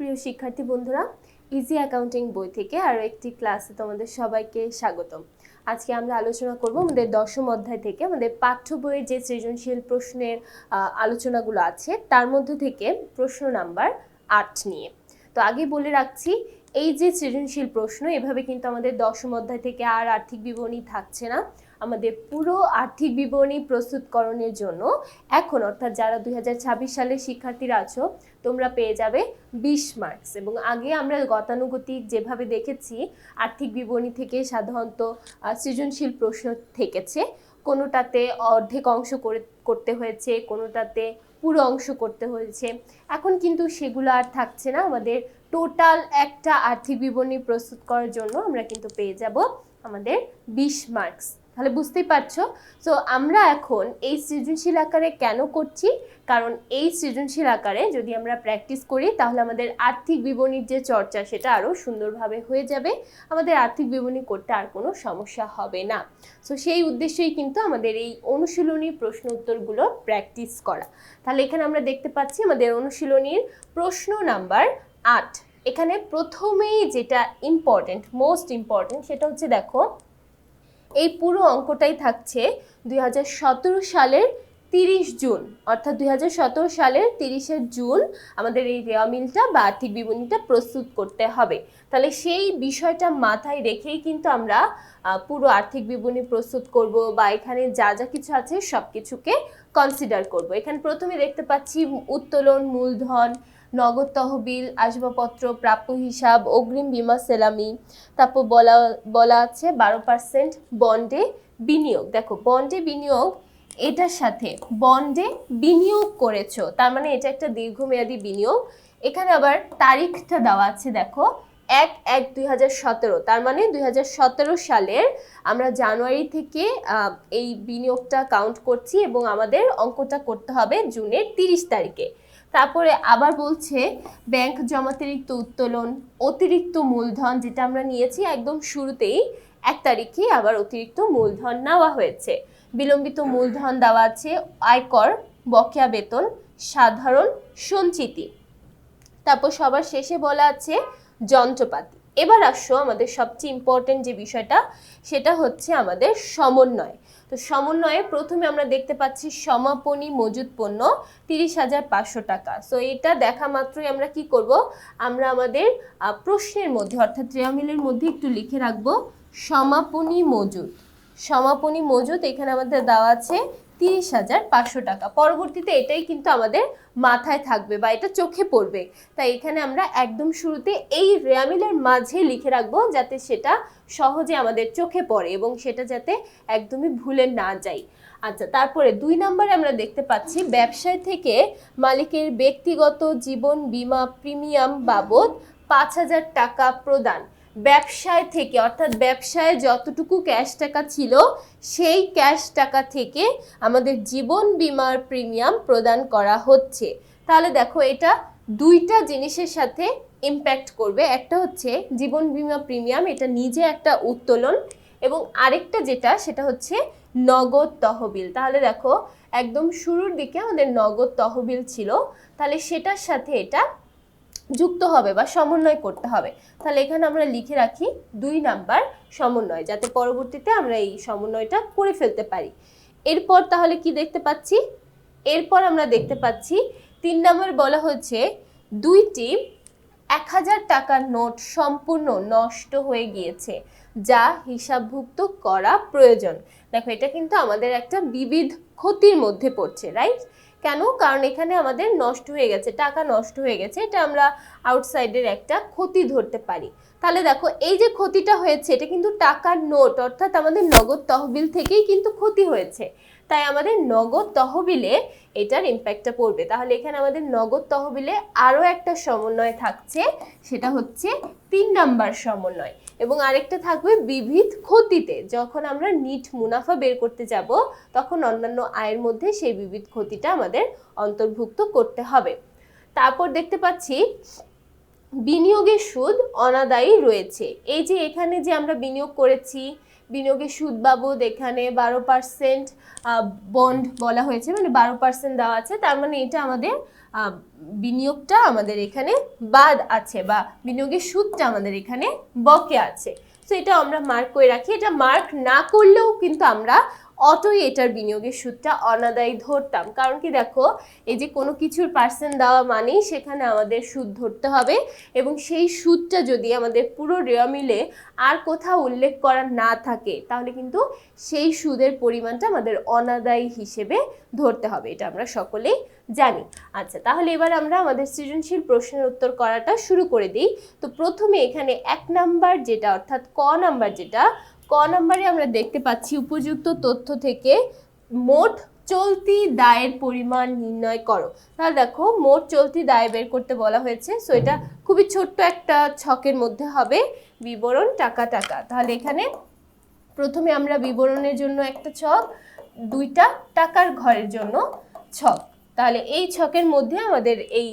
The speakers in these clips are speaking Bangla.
প্রিয় শিক্ষার্থী বন্ধুরা ইজি অ্যাকাউন্টিং বই থেকে আরও একটি ক্লাসে তোমাদের সবাইকে স্বাগতম। আজকে আমরা আলোচনা করব আমাদের দশম অধ্যায় থেকে আমাদের পাঠ্য বইয়ের যে সৃজনশীল প্রশ্নের আলোচনাগুলো আছে, তার মধ্যে থেকে প্রশ্ন নাম্বার আট নিয়ে। তো আগে বলে রাখছি, এই যে সৃজনশীল প্রশ্ন, এভাবে কিন্তু আমাদের দশম অধ্যায় থেকে আর আর্থিক বিবরণী থাকছে না। আমাদের পুরো আর্থিক বিবরণী প্রস্তুতকরণের জন্য এখন, অর্থাৎ যারা দু হাজার ছাব্বিশ সালের শিক্ষার্থীরা আছো, তোমরা পেয়ে যাবে বিশ মার্কস। এবং আগে আমরা গতানুগতিক যেভাবে দেখেছি, আর্থিক বিবরণী থেকে সাধারণত সৃজনশীল প্রশ্ন থেকেছে। কোনোটাতে অর্ধেক অংশ করে, করতে হয়েছে, কোনোটাতে পুরো অংশ করতে হয়েছে। এখন কিন্তু সেগুলো আর থাকছে না। আমাদের টোটাল একটা আর্থিক বিবরণী প্রস্তুত করার জন্য আমরা কিন্তু পেয়ে যাব আমাদের বিশ মার্কস। তাহলে বুঝতেই পারছ? তো আমরা এখন এই সৃজনশীল আকারে কেন করছি? কারণ এই সৃজনশীল আকারে যদি আমরা প্র্যাকটিস করি, তাহলে আমাদের আর্থিক বিবরণীর যে চর্চা, সেটা আরও সুন্দরভাবে হয়ে যাবে। আমাদের আর্থিক বিবরণী করতে আর কোনো সমস্যা হবে না। সো সেই উদ্দেশ্যেই কিন্তু আমাদের এই অনুশীলনী প্রশ্ন উত্তরগুলো প্র্যাকটিস করা। তাহলে এখানে আমরা দেখতে পাচ্ছি আমাদের অনুশীলনীর প্রশ্ন নাম্বার আট। এখানে প্রথমেই যেটা ইম্পর্টেন্ট মোস্ট ইম্পর্টেন্ট সেটা হচ্ছে দেখো এই পুরো অঙ্কটাই থাকছে দুই হাজার সতেরো সালের তিরিশ জুন, অর্থাৎ দুই হাজার সতেরো সালের তিরিশে জুন আমাদের এই রেওয়া মিলটা বা আর্থিক বিবরণীটা প্রস্তুত করতে হবে। তাহলে সেই বিষয়টা মাথায় রেখেই কিন্তু আমরা পুরো আর্থিক বিবরণী প্রস্তুত করব বা এখানে যা যা কিছু আছে সব কিছুকে কনসিডার করব। এখানে প্রথমে দেখতে পাচ্ছি উত্তোলন, মূলধন, নগদ তহবিল, আসবাবপত্র, প্রাপ্য হিসাব, অগ্রিম বিমা, সেলামি, তারপর বলা বলা আছে বারো পার্সেন্ট বন্ডে বিনিয়োগ। দেখো বন্ডে বিনিয়োগ, এটার সাথে বন্ডে বিনিয়োগ করেছ, তার মানে এটা একটা দীর্ঘমেয়াদী বিনিয়োগ। এখানে আবার তারিখটা দেওয়া আছে, দেখো এক এক দুই তার মানে দুই হাজার সতেরো সালের আমরা জানুয়ারি থেকে এই বিনিয়োগটা কাউন্ট করছি এবং আমাদের অঙ্কটা করতে হবে জুনের তিরিশ তারিখে। তারপরে আবার বলছে, ব্যাংক জমাতিরিক্ত উত্তোলন, অতিরিক্ত মূলধন, যেটা আমরা নিয়েছি একদম শুরুতেই, এক তারিখে আবার অতিরিক্ত মূলধন নেওয়া হয়েছে। বিলম্বিত মূলধন দেওয়া আছে, আয়কর, বকেয়া বেতন, সাধারণ সঞ্চিতি। তারপর সবার শেষে বলা আছে যন্ত্রপাতি। এবার আসো আমাদের সবচেয়ে ইম্পর্টেন্ট যে বিষয়টা, সেটা হচ্ছে আমাদের সমন্বয়। তো সমন্বয়ে প্রথমে আমরা দেখতে পাচ্ছি সমাপনী মজুদ পণ্য তিরিশ হাজার পাঁচশো টাকা। সো এটা দেখা মাত্রই আমরা কি করব? আমরা আমাদের প্রশ্নের মধ্যে, অর্থাৎ রেয়ামিলের মধ্যে একটু লিখে রাখব সমাপনী মজুদ সমাপনী মজুদ এখানে আমাদের দেওয়া আছে তিরিশ হাজার পাঁচশো টাকা। পরবর্তীতে এটাই কিন্তু আমাদের মাথায় থাকবে বা এটা চোখে পড়বে। তাই এখানে আমরা একদম শুরুতে এই রেয়ামিলের মাঝে লিখে রাখব যাতে সেটা সহজে আমাদের চোখে পড়ে এবং সেটা যাতে একদমই ভুলে না যাই। আচ্ছা তারপরে দুই নম্বরে আমরা দেখতে পাচ্ছি ব্যবসায় থেকে মালিকের ব্যক্তিগত জীবন বীমা প্রিমিয়াম বাবদ পাঁচ হাজার টাকা প্রদান। ব্যবসায় থেকে, অর্থাৎ ব্যবসায় যতটুকু ক্যাশ টাকা ছিল, সেই ক্যাশ টাকা থেকে আমাদের জীবন বিমার প্রিমিয়াম প্রদান করা হচ্ছে। তাহলে দেখো, এটা দুইটা জিনিসের সাথে ইম্প্যাক্ট করবে। একটা হচ্ছে জীবন বিমা প্রিমিয়াম এটা নিজে একটা উত্তোলন। এবং আরেকটা যেটা, সেটা হচ্ছে নগদ তহবিল। তাহলে দেখো, একদম শুরুর দিকে আমাদের নগদ তহবিল ছিল। তাহলে সেটার সাথে এটা যুক্ত হবে বা সমন্বয় করতে হবে। তাহলে এখানে আমরা লিখে রাখি দুই নাম্বার সমন্বয়, যাতে পরবর্তীতে আমরা এই সমন্বয়টা করে ফেলতে পারি। এরপর তাহলে কি দেখতে পাচ্ছি? এরপর আমরা দেখতে পাচ্ছি তিন নম্বর বলা হচ্ছে, দুইটি এক হাজার টাকার নোট সম্পূর্ণ নষ্ট হয়ে গিয়েছে, যা হিসাবভুক্ত করা প্রয়োজন। দেখো, এটা কিন্তু আমাদের একটা বিবিধ ক্ষতির মধ্যে পড়ছে রাইট কেন? কারণ এখানে আমাদের নষ্ট হয়ে গেছে, টাকা নষ্ট হয়ে গেছে। এটা আমরা আউটসাইডের একটা ক্ষতি ধরতে পারি। তাহলে দেখো, এই যে ক্ষতিটা হয়েছে, এটা কিন্তু টাকার নোট, অর্থাৎ আমাদের নগদ তহবিল থেকেই কিন্তু ক্ষতি হয়েছে। তাই আমাদের নগদ তহবিলে এটার ইম্প্যাক্টটা পড়বে। তাহলে এখানে আমাদের নগদ তহবিলে আরও একটা সমন্বয় থাকছে, সেটা হচ্ছে তিন নাম্বার সমন্বয়। এবং আরেকটা থাকবে বিবিধ ক্ষতিতে। যখন আমরা নিট মুনাফা বের করতে যাব, তখন অন্যান্য আয়ের মধ্যে সেই বিবিধ ক্ষতিটা আমাদের অন্তর্ভুক্ত করতে হবে। তারপর দেখতে পাচ্ছি, বিনিয়োগের সুদ অনাদায়ী রয়েছে। এই যে এখানে যে আমরা বিনিয়োগ করেছি, বিনিয়োগের সুদ বাবদ এখানে বারো পার্সেন্ট বন্ড বলা হয়েছে মানে বারো পার্সেন্ট দেওয়া আছে, তার মানে এটা আমাদের বিনিয়োগটা আমাদের এখানে বাদ আছে বা বিনিয়োগের সুদটা আমাদের এখানে বকে আছে। তো এটা আমরা মার্ক করে রাখি। এটা মার্ক না করলেও কিন্তু আমরা অটোই এটার বিনিয়োগের সুদটা অনাদায়ী ধরতাম। কারণ কি দেখো, এই যে কোনো কিছুর পার্সেন্ট দেওয়া মানেই সেখানে আমাদের সুদ ধরতে হবে এবং সেই সুদটা যদি আমাদের পুরো রেওয়া মিলে আর কোথাও উল্লেখ করা না থাকে, তাহলে কিন্তু সেই সুদের পরিমাণটা আমাদের অনাদায়ী হিসেবে ধরতে হবে। এটা আমরা সকলেই জানি। আচ্ছা তাহলে এবার আমরা আমাদের সৃজনশীল প্রশ্নের উত্তর করাটা শুরু করে দিই। তো প্রথমে এখানে এক নাম্বার যেটা, অর্থাৎ ক নাম্বার যেটা, ক নাম্বারে আমরা দেখতে পাচ্ছি উপযুক্ত তথ্য থেকে মোট চলতি দায়ের পরিমাণ নির্ণয় করো। তাহলে দেখো, মোট চলতি দায় বের করতে বলা হয়েছে সো এটা খুবই ছোট্ট একটা ছকের মধ্যে হবে, বিবরণ টাকা টাকা। তাহলে এখানে প্রথমে আমরা বিবরণের জন্য একটা ছক, দুইটা টাকার ঘরের জন্য ছক। তাহলে এই ছকের মধ্যে আমাদের এই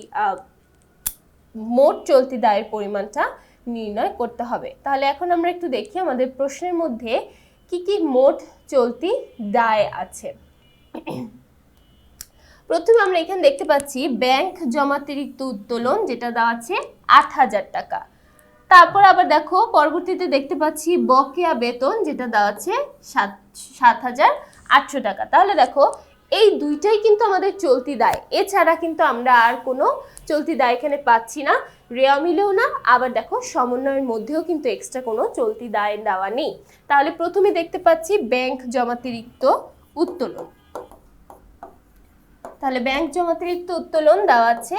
মোট চলতি দায়ের পরিমাণটা নির্ণয় করতে হবে। তাহলে এখন আমরা একটু দেখি আমাদের প্রশ্নের মধ্যে কি কি মোট চলতি দায় আছে। প্রথমে আমরা এখানে দেখতে পাচ্ছি ব্যাংক জমাতিরিক্ত উত্তোলন যেটা দেওয়া আছে আট হাজার টাকা। তারপর আবার দেখো পরবর্তীতে দেখতে পাচ্ছি বকেয়া বেতন যেটা দেওয়া আছে সাত সাত হাজার আটশো টাকা। তাহলে দেখো এই দুইটাই কিন্তু আমাদের চলতি দায়। এছাড়া কিন্তু আমরা আর কোনো চলতি দায় এখানে পাচ্ছি না। রেয়া মিলেও না, আবার দেখো সমন্বয়ের মধ্যেও কিন্তু এক্সট্রা কোনো চলতি দায় দেওয়া নেই। তাহলে প্রথমে দেখতে পাচ্ছি ব্যাংক জমাতিরিক্ত উত্তোলন। তাহলে ব্যাংক জমাতিরিক্ত উত্তোলন দেওয়া আছে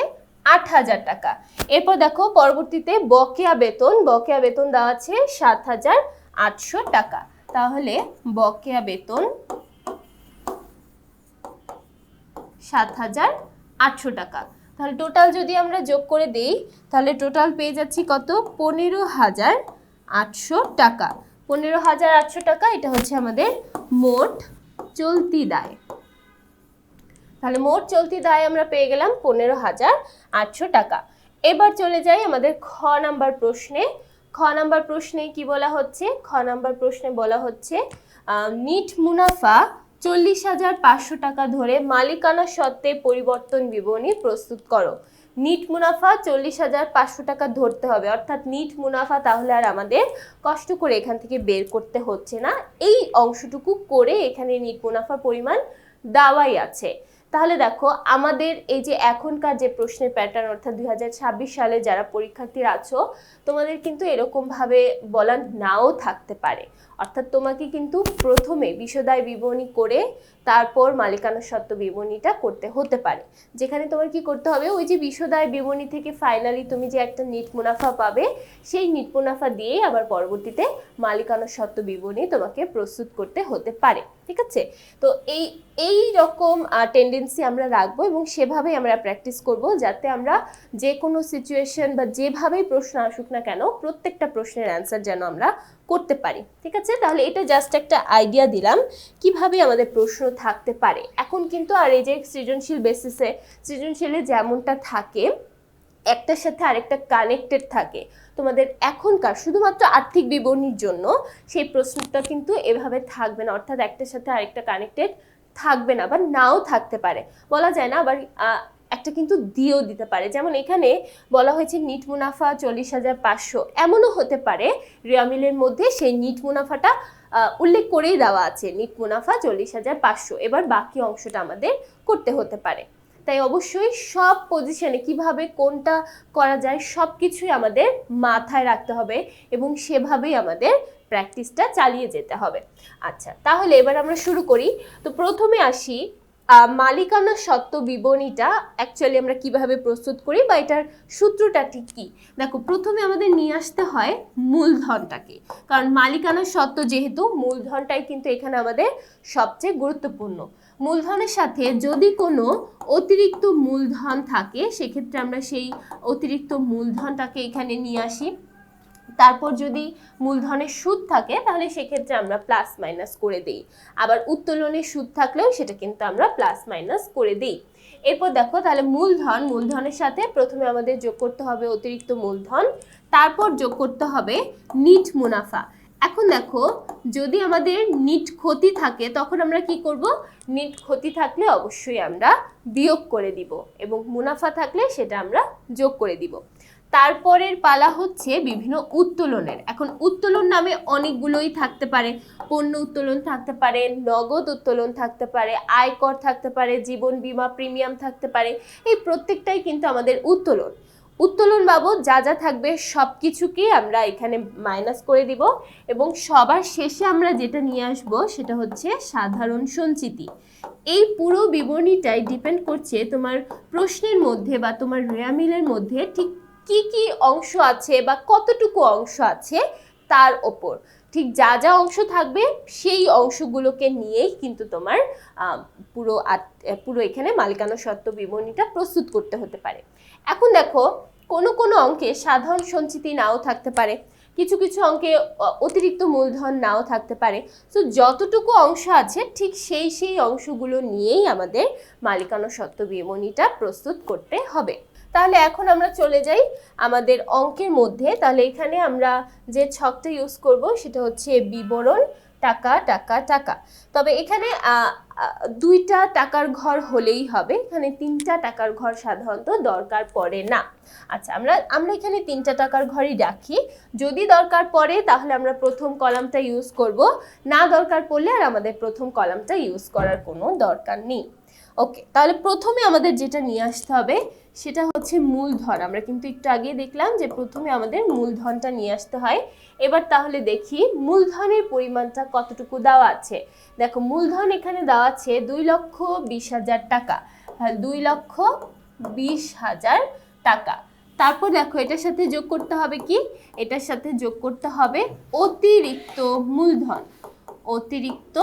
আট হাজার টাকা। এরপর দেখো পরবর্তীতে বকেয়া বেতন বকেয়া বেতন দেওয়া আছে সাত হাজার আটশো টাকা। তাহলে বকেয়া বেতন সাত হাজার আটশো টাকা। তাহলে টোটাল যদি আমরা যোগ করে দিই, তাহলে টোটাল পেয়ে যাচ্ছি কত? পনেরো হাজার আটশো টাকা। পনেরো হাজার আটশো টাকা, এটা হচ্ছে আমাদের মোট চলতি দায়। তাহলে মোট চলতি দায় আমরা পেয়ে গেলাম পনেরো হাজার আটশো টাকা। এবার চলে যাই আমাদের খ নাম্বার প্রশ্নে। খ নাম্বার প্রশ্নে কি বলা হচ্ছে? খ নাম্বার প্রশ্নে বলা হচ্ছে নিট মুনাফা চল্লিশ হাজার পাঁচশো টাকা ধরে মালিকানা সত্ত্বে পরিবর্তন বিবরণী প্রস্তুত করো। নিট মুনাফা চল্লিশ হাজার পাঁচশো টাকা ধরতে হবে। অর্থাৎ নিট মুনাফা তাহলে আর আমাদের কষ্ট করে এখান থেকে বের করতে হচ্ছে না। এই অংশটুকু করে এখানে নিট মুনাফার পরিমাণ দেওয়াই আছে। তাহলে দেখো, আমাদের এই যে এখনকার যে প্রশ্নের প্যাটার্ন অর্থাৎ দুই হাজার ছাব্বিশ সালে যারা পরীক্ষার্থীরা আছো, তোমাদের কিন্তু এরকমভাবে বলা নাও থাকতে পারে। অর্থাৎ তোমাকে কিন্তু প্রথমে বিশদায় বিবরণী করে তারপর মালিকানা সত্ত্ব বিবরণীটা করতে হতে পারে। যেখানে তোমার কি করতে হবে, ওই যে বিশদায় বিবরণী থেকে ফাইনালি তুমি যে একটা নিট মুনাফা পাবে, সেই নিট মুনাফা দিয়েই আবার পরবর্তীতে মালিকানা সত্ত্ব বিবরণী তোমাকে প্রস্তুত করতে হতে পারে। ঠিক আছে? তো এই এই রকম টেন্ডেন্সি আমরা রাখব এবং সেভাবেই আমরা প্র্যাকটিস করব যাতে আমরা যে কোনো সিচুয়েশন বা যেভাবেই প্রশ্ন আসুক না কেন, প্রত্যেকটা প্রশ্নের অ্যান্সার যেন আমরা করতে পারি। ঠিক আছে? তাহলে এটা জাস্ট একটা আইডিয়া দিলাম, কীভাবে আমাদের প্রশ্ন থাকতে পারে। এখন কিন্তু আর এই যে সৃজনশীল বেসিসে সৃজনশীলে যেমনটা থাকে একটার সাথে আরেকটা কানেক্টেড থাকে। তোমাদের এখনকার শুধুমাত্র আর্থিক বিবরণীর জন্য সেই প্রশ্নটা কিন্তু এভাবে থাকবে না। অর্থাৎ একটার সাথে আরেকটা কানেক্টেড থাকবে না বা নাও থাকতে পারে। বলা যায় না, আবার একটা কিন্তু দিয়েও দিতে পারে। যেমন এখানে বলা হয়েছে, নিট মুনাফা চল্লিশ হাজার পাঁচশো। এমনও হতে পারে রিয়ামিলের মধ্যে সেই নিট মুনাফাটা উল্লেখ করেই দেওয়া আছে, নিট মুনাফা চল্লিশ হাজার পাঁচশো। এবার বাকি অংশটা আমাদের করতে হতে পারে। তাই অবশ্যই সব পজিশনে কীভাবে কোনটা করা যায় সব কিছুই আমাদের মাথায় রাখতে হবে এবং সেভাবেই আমাদের প্র্যাকটিসটা চালিয়ে যেতে হবে। আচ্ছা তাহলে এবার আমরা শুরু করি। তো প্রথমে আসি মালিকানা সত্ত্ব বিবরণীটা অ্যাকচুয়ালি আমরা কীভাবে প্রস্তুত করি বা এটার সূত্রটা ঠিক কি? দেখো, প্রথমে আমাদের নিয়ে আসতে হয় মূলধনটাকে। কারণ মালিকানা সত্ত্ব যেহেতু, মূলধনটাই কিন্তু এখানে আমাদের সবচেয়ে গুরুত্বপূর্ণ। মূলধনের সাথে যদি কোনো অতিরিক্ত মূলধন থাকে, সেক্ষেত্রে আমরা সেই অতিরিক্ত মূলধনটাকে এখানে নিয়ে আসি। তারপর যদি মূলধনের সুদ থাকে, তাহলে সেক্ষেত্রে আমরা প্লাস মাইনাস করে দিই। আবার উত্তোলনের সুদ থাকলেও সেটা কিন্তু আমরা প্লাস মাইনাস করে দিই। এরপর দেখো, তাহলে মূলধন, মূলধনের সাথে প্রথমে আমাদের যোগ করতে হবে অতিরিক্ত মূলধন। তারপর যোগ করতে হবে নিট মুনাফা। এখন দেখো, যদি আমাদের নিট ক্ষতি থাকে, তখন আমরা কি করব? নিট ক্ষতি থাকলে অবশ্যই আমরা বিয়োগ করে দিব এবং মুনাফা থাকলে সেটা আমরা যোগ করে দিব। তারপরের পালা হচ্ছে বিভিন্ন উত্তোলনের। এখন উত্তোলন নামে অনেকগুলোই থাকতে পারে। পণ্য উত্তোলন থাকতে পারে, নগদ উত্তোলন থাকতে পারে, আয়কর থাকতে পারে, জীবন বিমা প্রিমিয়াম থাকতে পারে। এই প্রত্যেকটাই কিন্তু আমাদের উত্তোলন। উত্তোলন বাবদ যা যা থাকবে সব কিছুকেই আমরা এখানে মাইনাস করে দিব এবং সবার শেষে আমরা যেটা নিয়ে আসব সেটা হচ্ছে সাধারণ সঞ্চিতি। এই পুরো বিবরণীটাই ডিপেন্ড করছে তোমার প্রশ্নের মধ্যে বা তোমার রেয়ামিলের মধ্যে ঠিক কি কি অংশ আছে বা কতটুকু অংশ আছে তার ওপর। ঠিক যা যা অংশ থাকবে সেই অংশগুলোকে নিয়েই কিন্তু তোমার পুরো পুরো এখানে মালিকানা সত্ত্ব বিবরণীটা প্রস্তুত করতে হতে পারে। এখন দেখো কোনো কোনো অঙ্কে সাধারণ সঞ্চিতি নাও থাকতে পারে। কিছু কিছু অঙ্কে অতিরিক্ত মূলধন নাও থাকতে পারে। তো যতটুকু অংশ আছে, ঠিক সেই সেই অংশগুলো নিয়েই আমাদের মালিকানা সত্ত্ব বিবরণীটা প্রস্তুত করতে হবে। তাহলে এখন আমরা চলে যাই আমাদের অঙ্কের মধ্যে। তাহলে এখানে আমরা যে ছকটা ইউজ করব, সেটা হচ্ছে বিবরণ টাকা টাকা টাকা। তবে এখানে দুইটা টাকার ঘর হলেই হবে। এখানে তিনটা টাকার ঘর সাধারণত দরকার পড়ে না। আচ্ছা আমরা আমরা এখানে তিনটা টাকার ঘরই রাখি। যদি দরকার পড়ে, তাহলে আমরা প্রথম কলামটা ইউজ করব। না দরকার পড়লে আর আমাদের প্রথম কলামটা ইউজ করার কোনো দরকার নেই। ওকে তাহলে প্রথমে আমাদের যেটা নিয়ে আসতে হবে সেটা হচ্ছে মূলধন। আমরা কিন্তু একটু আগে দেখলাম যে প্রথমে আমাদের মূলধনটা নিয়ে আসতে হয়। এবার তাহলে দেখি মূলধনের পরিমাণটা কতটুকু দেওয়া আছে? দেখো, মূলধন এখানে দেওয়া আছে দুই লক্ষ বিশ হাজার টাকা। দুই লক্ষ বিশ হাজার টাকা। তারপর দেখো, এটার সাথে যোগ করতে হবে কি? এটার সাথে যোগ করতে হবে অতিরিক্ত মূলধন। অতিরিক্ত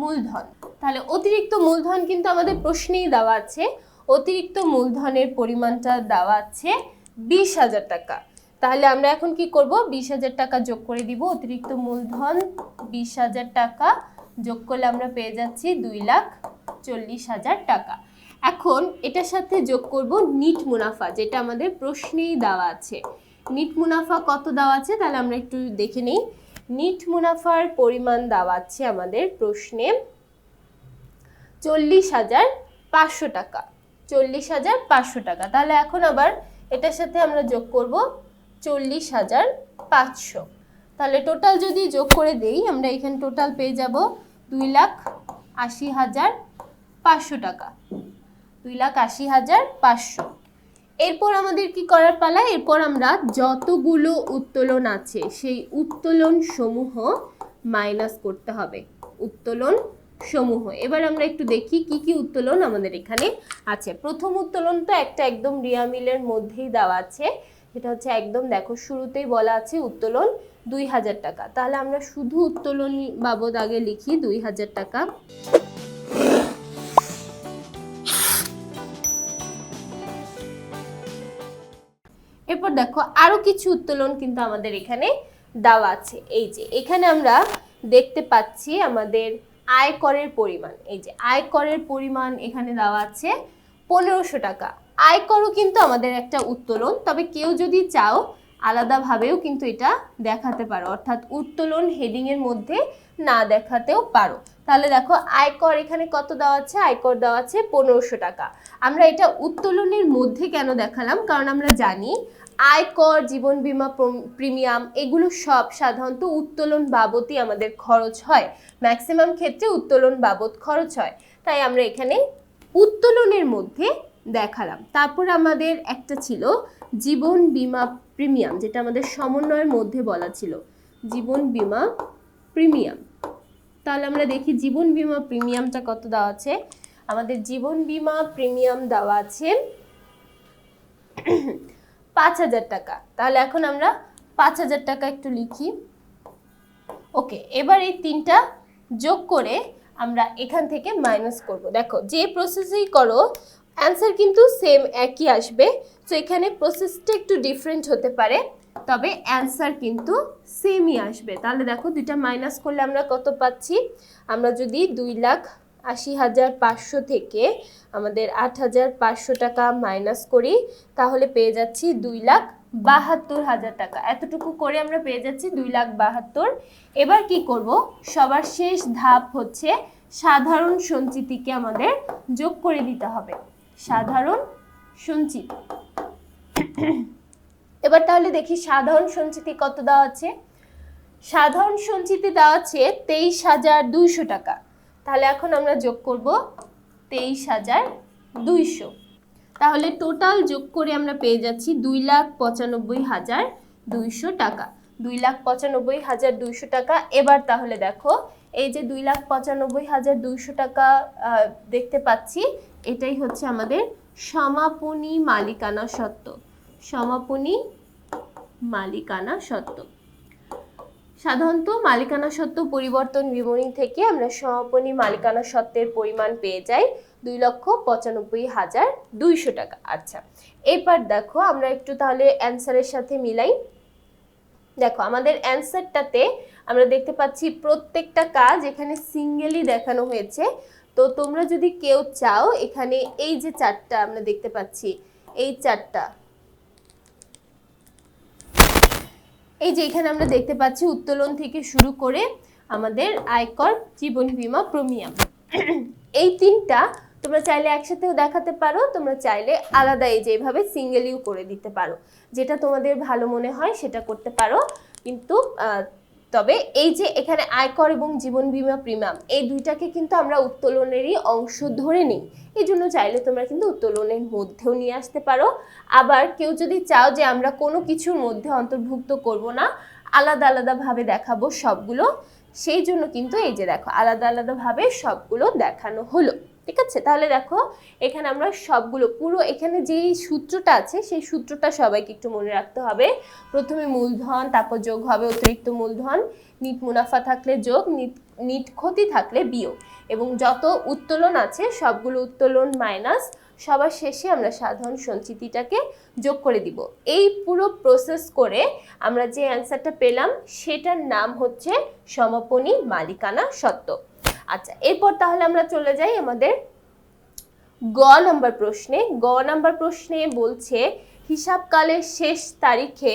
মূলধন। তাহলে অতিরিক্ত মূলধন কিন্তু আমাদের প্রশ্নেই দেওয়া আছে। অতিরিক্ত মূলধনের পরিমাণটা দেওয়া আছে বিশ হাজার টাকা। তাহলে আমরা এখন কি করব? বিশ হাজার টাকা যোগ করে দিব, অতিরিক্ত মূলধন বিশ হাজার টাকা যোগ করলে আমরা পেয়ে যাচ্ছি দুই লাখ চল্লিশ হাজার টাকা। এখন এটার সাথে যোগ করব নিট মুনাফা, যেটা আমাদের প্রশ্নেই দেওয়া আছে। নিট মুনাফা কত দেওয়া আছে? তাহলে আমরা একটু দেখে নিই। নিট মুনাফার পরিমাণ দেওয়া আছে আমাদের প্রশ্নে চল্লিশ হাজার পাঁচশো টাকা। চল্লিশ হাজার পাঁচশো টাকা। তাহলে এখন আবার এটার সাথে আমরা যোগ করব চল্লিশ হাজার পাঁচশো। তাহলে টোটাল যদি যোগ করে দেই, আমরা এখানে টোটাল পেয়ে যাব দুই লাখ আশি হাজার পাঁচশো টাকা। দুই লাখ আশি হাজার পাঁচশো। এরপর আমাদের কি করার পালা? এরপর আমরা যতগুলো উত্তোলন আছে, সেই উত্তোলন সমূহ মাইনাস করতে হবে। উত্তোলন সমূহ। এবার আমরা একটু দেখি কি কি উত্তোলন আমাদের এখানে আছে। প্রথম উত্তোলন তো একটা একদম রিয়ামিলের মধ্যেই দেওয়া আছে। এটা হচ্ছে একদম দেখো, শুরুতেই বলা আছে উত্তোলন দুই হাজার টাকা। তাহলে আমরা শুধু উত্তোলন বাবদ আগে লিখি দুই হাজার টাকা। এরপর দেখো, আরও কিছু উত্তোলন কিন্তু আমাদের এখানে দেওয়া আছে। এই যে, এখানে আমরা দেখতে পাচ্ছি আমাদের আয়করের পরিমাণ। এই যে আয়করের পরিমাণ এখানে দেওয়া আছে পনেরোশো টাকা। আয়করও কিন্তু আমাদের একটা উত্তোলন, তবে কেউ যদি চাও আলাদাভাবেও কিন্তু এটা দেখাতে পারো। অর্থাৎ উত্তোলন হেডিংয়ের মধ্যে না দেখাতেও পারো। তাহলে দেখো আয়কর এখানে কত দেওয়া আছে? আয়কর দেওয়া আছে পনেরোশো টাকা। আমরা এটা উত্তোলনের মধ্যে কেন দেখালাম? কারণ আমরা জানি আয়কর, জীবন বীমা প্রম- প্রিমিয়াম, এগুলো সব সাধারণত উত্তোলন বাবদই আমাদের খরচ হয়। ম্যাক্সিমাম ক্ষেত্রে উত্তোলন বাবদ খরচ হয়। তাই আমরা এখানে উত্তোলনের মধ্যে দেখালাম। তারপর আমাদের একটা ছিল জীবন বীমা প্রিমিয়াম, যেটা আমাদের সমন্বয়ের মধ্যে বলা ছিল। জীবন বীমা প্রিমিয়াম। তাহলে আমরা দেখি জীবন বীমা প্রিমিয়ামটা কত দেওয়া আছে। আমাদের জীবন বীমা প্রিমিয়াম দেওয়া আছে পাঁচ হাজার টাকা। তাহলে এখন আমরা পাঁচ হাজার টাকা একটু লিখি। ওকে, এবার এই তিনটা যোগ করে আমরা এখান থেকে মাইনাস করব। দেখো, যে প্রসেসেই করো অ্যান্সার কিন্তু সেম একই আসবে। তো এখানে প্রসেসটা একটু ডিফারেন্ট হতে পারে, তবে অ্যান্সার কিন্তু সেমই আসবে। তাহলে দেখো, দুইটা মাইনাস করলে আমরা কত পাচ্ছি? আমরা যদি দুই লাখ আশি হাজার পাঁচশো থেকে আমাদের আট হাজার পাঁচশো টাকা মাইনাস করি, তাহলে পেয়ে যাচ্ছি দুই লাখ বাহাত্তর হাজার টাকা। এতটুকু করে আমরা পেয়ে যাচ্ছি দুই লাখ বাহাত্তর। এবার কি করব? সবার শেষ ধাপ হচ্ছে সাধারণ সঞ্চিতিকে আমাদের যোগ করে দিতে হবে। সাধারণ সঞ্চিত। এবার তাহলে দেখি সাধারণ সঞ্চিতি কত দেওয়া আছে? সাধারণ সঞ্চিতি দেওয়া আছে তেইশ হাজার দুইশো টাকা। তাহলে এখন আমরা যোগ করব তেইশ হাজার দুইশো। তাহলে টোটাল যোগ করে আমরা পেয়ে যাচ্ছি দুই লাখ পঁচানব্বই হাজার দুইশো টাকা। দুই লাখ পঁচানব্বই হাজার দুইশো টাকা, এবার তাহলে দেখো, এই যে দুই লাখ পঁচানব্বই হাজার দুইশো টাকা দেখতে পাচ্ছি, এটাই হচ্ছে আমাদের সমাপনী মালিকানা সত্ত্ব। সমাপনী মালিকানা সত্ত্ব। সাধারণত মালিকানা সত্ত্ব পরিবর্তন বিবরণী থেকে আমরা সমাপনী মালিকানা সত্ত্বের পরিমাণ পেয়ে যাই দুই লক্ষ পঁচানব্বই হাজার দুইশো টাকা। আচ্ছা এবার দেখো আমরা একটু তাহলে অ্যান্সারের সাথে মিলাই। দেখো, আমাদের অ্যান্সারটাতে আমরা দেখতে পাচ্ছি প্রত্যেকটা কাজ এখানে সিঙ্গেলি দেখানো হয়েছে। তো তোমরা যদি কেউ চাও, এখানে এই যে চারটা আমরা দেখতে পাচ্ছি, এই চারটা এই যে এখানে আমরা দেখতে পাচ্ছি উত্তোলন থেকে শুরু করে আমাদের আয়কর, জীবন বিমা, প্রিমিয়াম। এই তিনটা তোমরা চাইলে একসাথেও দেখাতে পারো, তোমরা চাইলে আলাদা এই যেভাবে সিঙ্গেলিও করে দিতে পারো। যেটা তোমাদের ভালো মনে হয় সেটা করতে পারো। কিন্তু তবে এই যে এখানে আয়কর এবং জীবন বীমা প্রিমিয়াম, এই দুইটাকে কিন্তু আমরা উত্তোলনেরই অংশ ধরে নিই। এই জন্য চাইলে তোমরা কিন্তু উত্তোলনের মধ্যেও নিয়ে আসতে পারো। আবার কেউ যদি চাও যে আমরা কোনো কিছুর মধ্যে অন্তর্ভুক্ত করব না, আলাদা আলাদাভাবে দেখাবো সবগুলো, সেই জন্য কিন্তু এই যে দেখো, আলাদা আলাদাভাবে সবগুলো দেখানো হলো। ঠিক আছে? তাহলে দেখো, এখানে আমরা সবগুলো, পুরো এখানে যেই সূত্রটা আছে, সেই সূত্রটা সবাইকে একটু মনে রাখতে হবে। প্রথমে মূলধন, তারপর যোগ হবে অতিরিক্ত মূলধন, নিট মুনাফা থাকলে যোগ, নিট নিট ক্ষতি থাকলে বিয়োগ। এবং যত উত্তোলন আছে, সবগুলো উত্তোলন মাইনাস, সবার শেষে আমরা সাধারণ সঞ্চিতিটাকে যোগ করে দিব। এই পুরো প্রসেস করে আমরা যে অ্যান্সারটা পেলাম, সেটার নাম হচ্ছে সমাপনী মালিকানা সত্ত্ব। আচ্ছা এরপর তাহলে আমরা চলে যাই আমাদের গ নম্বর প্রশ্নে। গ নম্বর প্রশ্নে বলছে, হিসাবকালের শেষ তারিখে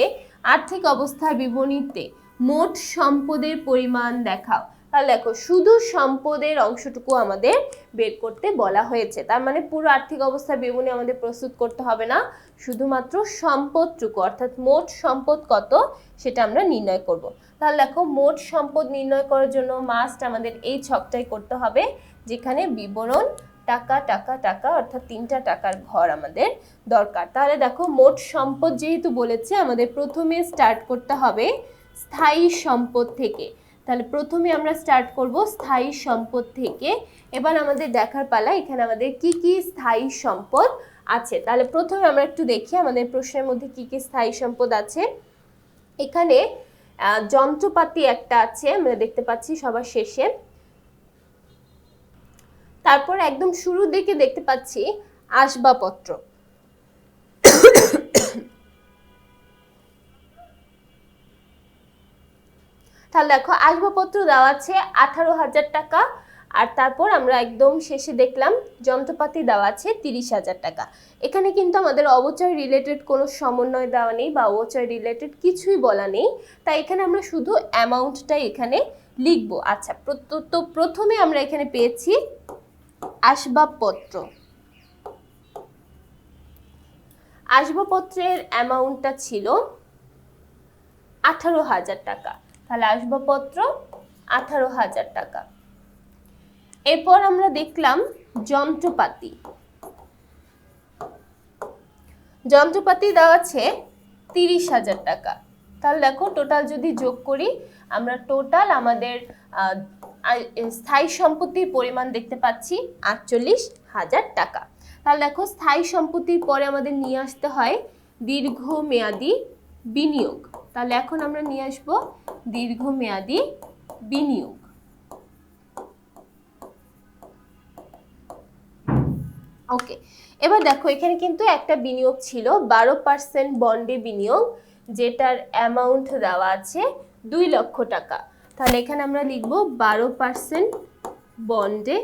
আর্থিক অবস্থার বিবরণীতে মোট সম্পদের পরিমাণ দেখাও। তাহলে দেখো, শুধু সম্পদের অংশটুকু আমাদের বের করতে বলা হয়েছে। তার মানে পুরো আর্থিক অবস্থার বিবরণী আমাদের প্রস্তুত করতে হবে না। শুধুমাত্র সম্পদটুকু, অর্থাৎ মোট সম্পদ কত সেটা আমরা নির্ণয় করব। তাহলে দেখো, মোট সম্পদ নির্ণয় করার জন্য মাস্ট আমাদের এই ছকটাই করতে হবে, যেখানে বিবরণ, টাকা টাকা টাকা, অর্থাৎ তিনটা টাকার ঘর আমাদের দরকার। তাহলে দেখো, মোট সম্পদ যেহেতু বলেছে, আমাদের প্রথমে স্টার্ট করতে হবে স্থায়ী সম্পদ থেকে। তাহলে প্রথমে আমরা স্টার্ট করব স্থায়ী সম্পদ থেকে। এবার আমাদের দেখার পালা, এখানে আমাদের কি কি স্থায়ী সম্পদ আছে? তাহলে প্রথমে আমরা একটু দেখি আমাদের প্রশ্নের মধ্যে কি কি স্থায়ী সম্পদ আছে। এখানে যন্ত্রপাতি একটা আছে, আমরা দেখতে পাচ্ছি সবার শেষে। তারপর একদম শুরুর দিকে দেখতে পাচ্ছি আসবাবপত্র। তাহলে দেখো, আসবাবপত্র দেওয়া আছে আঠারো হাজার টাকা, আর তারপর আমরা একদম শেষে দেখলাম যন্ত্রপাতি দেওয়া আছে তিরিশ হাজার টাকা। এখানে কিন্তু আমাদের অবচয় রিলেটেড কোনো সমন্বয় দেওয়া নেই বা অবচয় রিলেটেড কিছুই বলা নেই। তাই এখানে আমরা শুধু অ্যামাউন্টটাই এখানে লিখব। আচ্ছা তো প্রথমে আমরা এখানে পেয়েছি আসবাবপত্র। আসবাবপত্রের অ্যামাউন্টটা ছিল আঠারো হাজার টাকা। তাহলে আসবাবপত্র আঠারো হাজার টাকা। এরপর আমরা দেখলাম যন্ত্রপাতি। যন্ত্রপাতি দেওয়া আছে তিরিশ হাজার টাকা। তাহলে দেখো টোটাল যদি যোগ করি, আমরা টোটাল আমাদের স্থায়ী সম্পত্তির পরিমাণ দেখতে পাচ্ছি আটচল্লিশ হাজার টাকা। তাহলে দেখো স্থায়ী সম্পত্তির পরে আমাদের নিয়ে আসতে হয় দীর্ঘমেয়াদী বিনিয়োগ। তাহলে এখন আমরা নিয়ে আসব দীর্ঘমেয়াদী বিনিয়োগ। ওকে, এবার দেখো, এখানে কিন্তু একটা বিনিয়োগ ছিল, বারো পার্সেন্ট বন্ডে বিনিয়োগ, যেটার অ্যামাউন্ট দেওয়া আছে দুই লক্ষ টাকা। তাহলে এখানে আমরা লিখব বারো পার্সেন্ট বন্ডে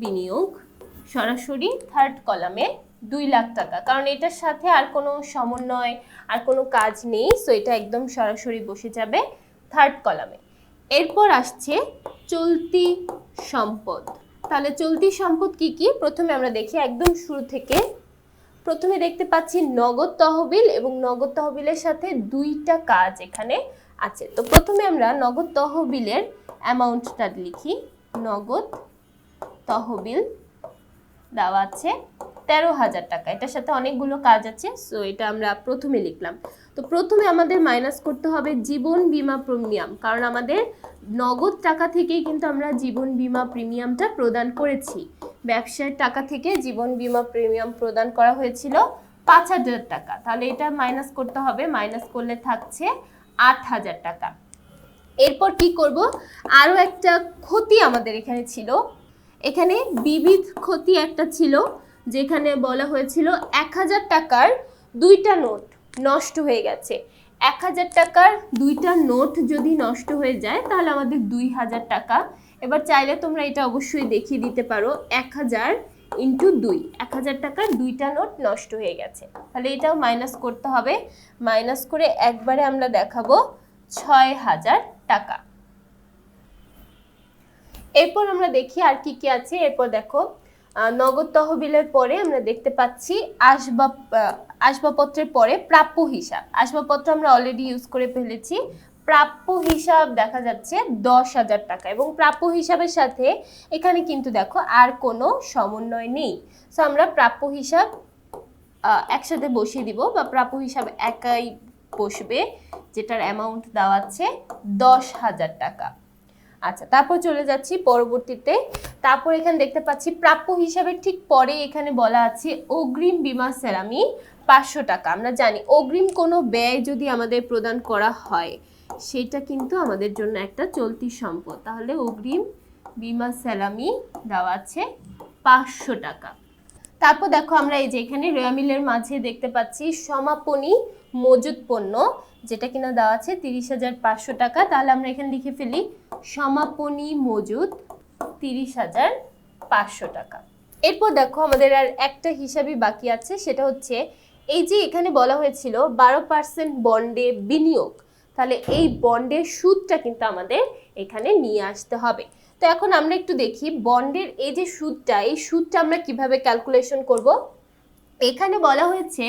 বিনিয়োগ, সরাসরি থার্ড কলামে দুই লাখ টাকা। কারণ এটার সাথে আর কোনো সমন্বয়, আর কোনো কাজ নেই সো এটা একদম সরাসরি বসে যাবে থার্ড কলামে এরপর আসছে চলতি সম্পদ। তাহলে চলতি সম্পদ কি কি? প্রথমে আমরা দেখি একদম শুরু থেকে। প্রথমে দেখতে পাচ্ছি নগদ তহবিল এবং নগদ তহবিলের সাথে দুইটা কাজ এখানে আছে। তো প্রথমে আমরা নগদ তহবিলের অ্যামাউন্টটা লিখি। নগদ তহবিল দেওয়া আছে। তেরো হাজার টাকা। এটার সাথে অনেকগুলো কাজ আছে সো এটা আমরা প্রথমে লিখলাম। তো প্রথমে আমাদের মাইনাস করতে হবে জীবন বীমা প্রিমিয়াম কারণ আমাদের নগদ টাকা থেকেই কিন্তু আমরা জীবন বীমা প্রিমিয়ামটা প্রদান করেছি। ব্যবসার টাকা থেকে জীবন বীমা প্রিমিয়াম প্রদান করা হয়েছিল পাঁচ হাজার টাকা। তাহলে এটা মাইনাস করতে হবে মাইনাস করলে থাকছে আট হাজার টাকা। এরপর কি করব? আরও একটা ক্ষতি আমাদের এখানে ছিল। এখানে বিবিধ ক্ষতি একটা ছিল। যেখানে বলা হয়েছিল এক হাজার টাকার দুইটা নোট নষ্ট হয়ে গেছে। এক হাজার টাকার দুইটা নোট যদি নষ্ট হয়ে যায়, তাহলে আমাদের দুই হাজার টাকা। এবার চাইলে তোমরা এটা অবশ্যই দেখিয়ে দিতে পারো, এক হাজার ইন্টু দুই। এক হাজার টাকার দুইটা নোট নষ্ট হয়ে গেছে। তাহলে এটাও মাইনাস করতে হবে। মাইনাস করে একবারে আমরা দেখাবো ছয় হাজার টাকা। এরপর আমরা দেখি আর কি কি আছে। এরপর দেখো নগদ তহবিলের পরে আমরা দেখতে পাচ্ছি আসবাব আসবাবপত্রের পরে প্রাপ্য হিসাব। আসবাবপত্র আমরা অলরেডি ইউজ করে ফেলেছি। প্রাপ্য হিসাব দেখা যাচ্ছে দশ হাজার টাকা এবং প্রাপ্য হিসাবের সাথে এখানে কিন্তু দেখো আর কোনো সমন্বয় নেই। সো আমরা প্রাপ্য হিসাব একসাথে বসিয়ে দিব বা প্রাপ্য হিসাব একাই বসবে, যেটার অ্যামাউন্ট দেওয়া আছে দশ হাজার টাকা। আচ্ছা তারপর চলে যাচ্ছি পরবর্তীতে। তারপর এখানে দেখতে পাচ্ছি, প্রাপ্য হিসাবে ঠিক পরে এখানে বলা আছে, অগ্রিম বিমা সেরামি পাঁচশো টাকা। আমরা জানি অগ্রিম কোনো ব্যয় যদি আমাদের প্রদান করা হয়, সেটা কিন্তু আমাদের জন্য একটা চলতি সম্পদ। তাহলে অগ্রিম বিমা সেরামি দেওয়া আছে পাঁচশো টাকা। তারপর দেখো আমরা এই যে এখানে রেয়ামিলের মাঝে দেখতে পাচ্ছি সমাপনী মজুদ পণ্য, যেটা কিনা দেওয়া আছে তিরিশ হাজার পাঁচশো টাকা। তাহলে আমরা এখানে লিখে ফেলি, সমাপনী মজুদ তিরিশ হাজার পাঁচশো টাকা। এরপর দেখো আমাদের আর একটা হিসাবই বাকি আছে, সেটা হচ্ছে এই যে এখানে বলা হয়েছিল বারো পার্সেন্ট বন্ডে বিনিয়োগ, তাহলে এই বন্ডের সুদটা কিন্তু আমাদের এখানে নিয়ে আসতে হবে। তো এখন আমরা একটু দেখি বন্ডের এই যে সুদটা, এই সুদটা আমরা কীভাবে ক্যালকুলেশন করব? এখানে বলা হয়েছে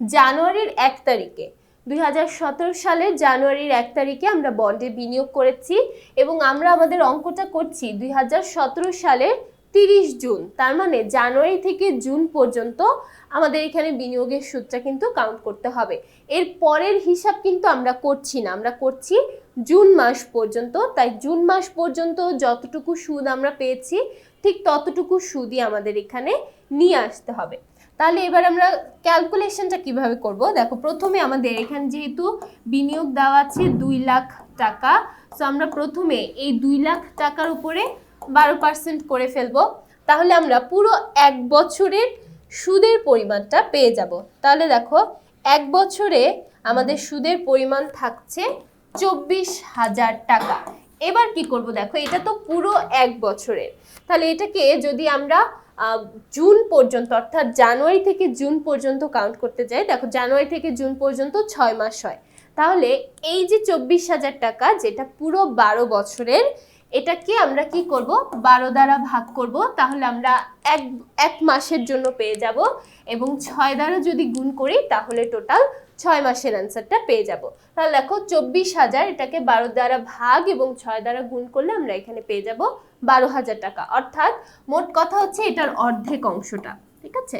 জানুয়ারির এক তারিখে দুই হাজার সতেরো সালের জানুয়ারির এক তারিখে আমরা বন্ডে বিনিয়োগ করেছি এবং আমরা আমাদের অঙ্কটা করছি দুই হাজার সতেরো সালের তিরিশ জুন। তার মানে জানুয়ারি থেকে জুন পর্যন্ত আমাদের এখানে বিনিয়োগের সুদটা কিন্তু কাউন্ট করতে হবে। এর পরের হিসাব কিন্তু আমরা করছি না। আমরা করছি জুন মাস পর্যন্ত। তাই জুন মাস পর্যন্ত যতটুকু সুদ আমরা পেয়েছি, ঠিক ততটুকু সুদই আমাদের এখানে নিয়ে আসতে হবে। তাহলে এবার আমরা ক্যালকুলেশনটা কীভাবে করব? দেখো, প্রথমে আমাদের এখানে যেহেতু বিনিয়োগ দেওয়া আছে দুই লাখ টাকা সো আমরা প্রথমে এই দুই লাখ টাকার উপরে বারো পার্সেন্ট করে ফেলব। তাহলে আমরা পুরো এক বছরের সুদের পরিমাণটা পেয়ে যাব। তাহলে দেখো, এক বছরে আমাদের সুদের পরিমাণ থাকছে চব্বিশ হাজার টাকা। এবার কি করব দেখো, এটা তো পুরো এক বছরের। তাহলে এটাকে যদি আমরা জুন পর্যন্ত, অর্থাৎ জানুয়ারি থেকে জুন পর্যন্ত কাউন্ট করতে যাই, দেখো জানুয়ারি থেকে জুন পর্যন্ত ছয় মাস হয়। তাহলে এই যে চব্বিশ হাজার টাকা, যেটা পুরো বারো বছরের, এটাকে আমরা কি করব? বারো দ্বারা ভাগ করব, তাহলে আমরা এক এক মাসের জন্য পেয়ে যাব, এবং ছয় দ্বারা যদি গুণ করি, তাহলে টোটাল ছয় মাসের অ্যান্সারটা পেয়ে যাব। তাহলে দেখো চব্বিশ হাজার এটাকে বারো দ্বারা ভাগ এবং ছয় দ্বারা গুণ করলে আমরা এখানে পেয়ে যাব বারো হাজার টাকা। অর্থাৎ মোট কথা হচ্ছে এটার অর্ধেক অংশটা, ঠিক আছে?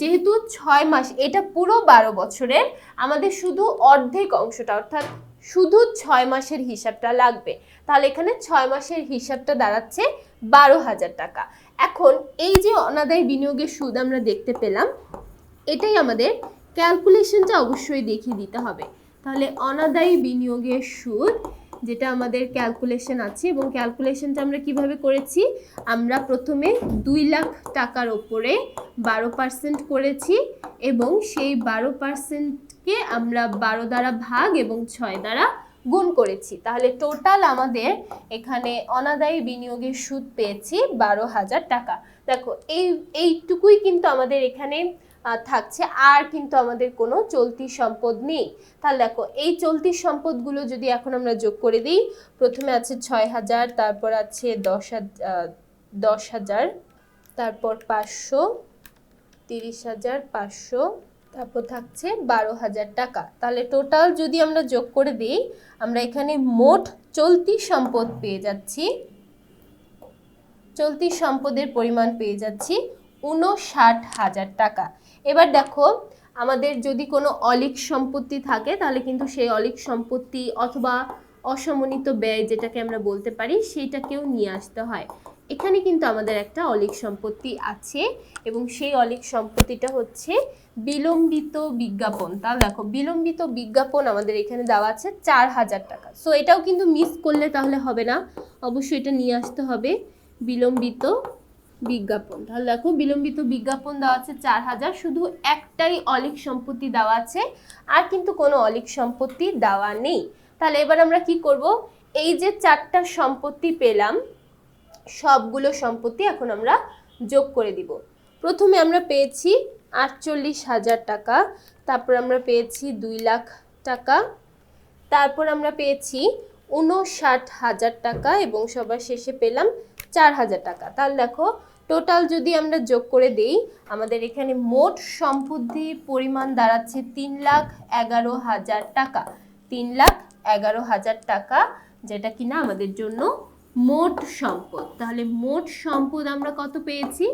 যেহেতু ছয় মাস, এটা পুরো বারো বছরের, আমাদের শুধু অর্ধেক অংশটা, অর্থাৎ শুধু ছয় মাসের হিসাবটা লাগবে। তাহলে এখানে ছয় মাসের হিসাবটা দাঁড়াচ্ছে বারো হাজার টাকা। এখন এই যে অনাদায় বিনিয়োগের সুদ আমরা দেখতে পেলাম, এটাই আমাদের ক্যালকুলেশনটা অবশ্যই দেখিয়ে দিতে হবে। তাহলে অনাদায়ী বিনিয়োগের সুদ, যেটা আমাদের ক্যালকুলেশন আছে এবং ক্যালকুলেশনটা আমরা কীভাবে করেছি? আমরা প্রথমে দুই লাখ টাকার ওপরে বারো পার্সেন্ট করেছি এবং সেই বারো পার্সেন্টকে আমরা বারো দ্বারা ভাগ এবং ছয় দ্বারা গুণ করেছি। তাহলে টোটাল আমাদের এখানে অনাদায়ী বিনিয়োগের সুদ পেয়েছি বারো হাজার টাকা। দেখো, এই, এইটুকুই কিন্তু আমাদের এখানে থাকছে। আর কিন্তু আমাদের কোনো চলতি সম্পদ নেই। তাহলে দেখো, এই চলতি সম্পদগুলো যদি এখন আমরা যোগ করে দিই, প্রথমে আছে ছয় হাজার, তারপর আছে দশ হাজার দশ হাজার, তারপর পাঁচশো, তিরিশ হাজার, পাঁচশো, তারপর থাকছে বারো হাজার টাকা। তাহলে টোটাল যদি আমরা যোগ করে দিই, আমরা এখানে মোট চলতি সম্পদ পেয়ে যাচ্ছি, চলতি সম্পদের পরিমাণ পেয়ে যাচ্ছি উনষাট হাজার টাকা। এবার দেখো, আমাদের যদি কোনো অলিক সম্পত্তি থাকে, তাহলে কিন্তু সেই অলিক সম্পত্তি অথবা অসমনিত ব্যয় যেটাকে আমরা বলতে পারি, সেইটাকেও নিয়ে আসতে হয়। এখানে কিন্তু আমাদের একটা অলিক সম্পত্তি আছে এবং সেই অলিক সম্পত্তিটা হচ্ছে বিলম্বিত বিজ্ঞাপন। তাহলে দেখো, বিলম্বিত বিজ্ঞাপন আমাদের এখানে দেওয়া আছে চার হাজার টাকা। সো এটাও কিন্তু মিস করলে তাহলে হবে না। অবশ্যই এটা নিয়ে আসতে হবে বিলম্বিত বিজ্ঞাপন। তাহলে দেখো, বিলম্বিত বিজ্ঞাপন দেওয়া আছে চার হাজার, শুধু একটাই অলিক সম্পত্তি দেওয়া আছে, আর কিন্তু কোনো অলিক সম্পত্তি দেওয়া নেই। তাহলে এবার আমরা কি করব? এই যে চারটা সম্পত্তি পেলাম, সবগুলো সম্পত্তি এখন আমরা যোগ করে দিব। প্রথমে আমরা পেয়েছি আটচল্লিশ হাজার টাকা, তারপর আমরা পেয়েছি দুই লাখ টাকা, তারপর আমরা পেয়েছি উনষাট হাজার টাকা, এবং সবার শেষে পেলাম চার হাজার টাকা। তাহলে দেখো টোটাল যদি আমরা যোগ করে দেই, আমাদের এখানে মোট সম্পত্তির পরিমাণ দাঁড়াচ্ছে তিন লাখ এগারো হাজার টাকা। তিন লাখ এগারো হাজার টাকা, যেটা কিনা আমাদের জন্য মোট সম্পদ। তাহলে মোট সম্পদ আমরা কত পেয়েছি?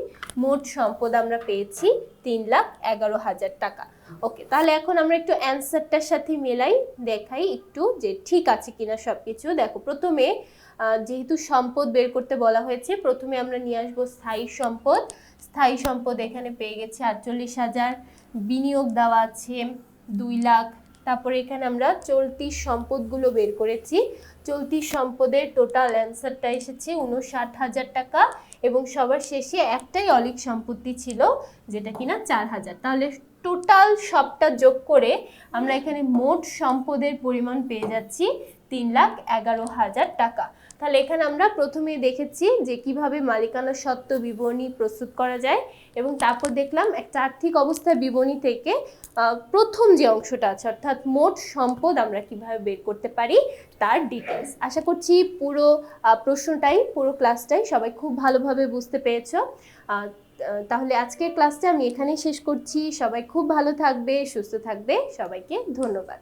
মোট সম্পদ আমরা পেয়েছি তিন লাখ এগারো হাজার টাকা। ওকে তাহলে এখন আমরা একটু অ্যান্সারটার সাথে মেলাই দেখাই একটু যে ঠিক আছে কিনা সব কিছু দেখো, প্রথমে যেহেতু সম্পদ বের করতে বলা হয়েছে, প্রথমে আমরা নিয়ে আসব স্থায়ী সম্পদ। স্থায়ী সম্পদ এখানে পেয়ে গেছে আটচল্লিশ হাজার। বিনিয়োগ দেওয়া আছে দুই লাখ। তারপরে এখানে আমরা চলতি সম্পদগুলো বের করেছি। চলতি সম্পদের টোটাল অ্যান্সারটা এসেছে উনষাট হাজার টাকা এবং সবার শেষে একটাই অলিক সম্পত্তি ছিল যেটা কিনা চার হাজার। তাহলে টোটাল সবটা যোগ করে আমরা এখানে মোট সম্পদের পরিমাণ পেয়ে যাচ্ছি তিন লাখ এগারো হাজার টাকা। তাহলে এখানে আমরা প্রথমে দেখেছি যে কীভাবে মালিকানা সত্ত্ব বিবরণী প্রস্তুত করা যায় এবং তারপর দেখলাম একটা আর্থিক অবস্থা বিবরণী থেকে প্রথম যে অংশটা আছে, অর্থাৎ মোট সম্পদ আমরা কীভাবে বের করতে পারি তার ডিটেলস আশা করছি পুরো প্রশ্নটাই, পুরো ক্লাসটাই সবাই খুব ভালোভাবে বুঝতে পেরেছ। তাহলে আজকের ক্লাসটা আমি এখানেই শেষ করছি। সবাই খুব ভালো থাকবে, সুস্থ থাকবে। সবাইকে ধন্যবাদ।